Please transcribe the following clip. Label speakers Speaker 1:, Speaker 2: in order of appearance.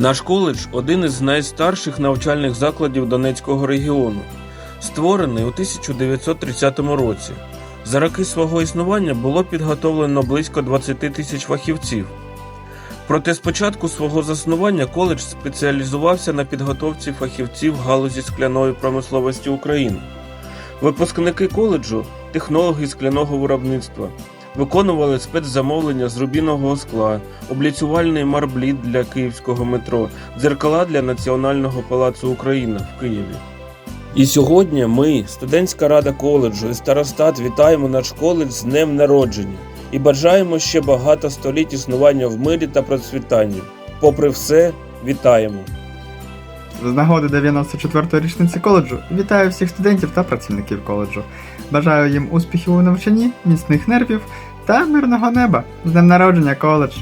Speaker 1: Наш коледж один із найстарших навчальних закладів Донецького регіону, створений у 1930 році. За роки свого існування було підготовлено близько 20 тисяч фахівців. Проте з початку свого заснування коледж спеціалізувався на підготовці фахівців галузі скляної промисловості України. Випускники коледжу, технологи скляного виробництва, виконували спецзамовлення з рубінового скла, обліцювальний марбліт для київського метро, дзеркала для Національного палацу Україна в Києві. І сьогодні ми, студентська рада коледжу і старостат, вітаємо наш коледж з днем народження і бажаємо ще багато століть існування в мирі та процвітанні. Попри все, вітаємо!
Speaker 2: З нагоди 94-ї річниці коледжу вітаю всіх студентів та працівників коледжу. Бажаю їм успіхів у навчанні, міцних нервів та мирного неба. З днем народження, коледж!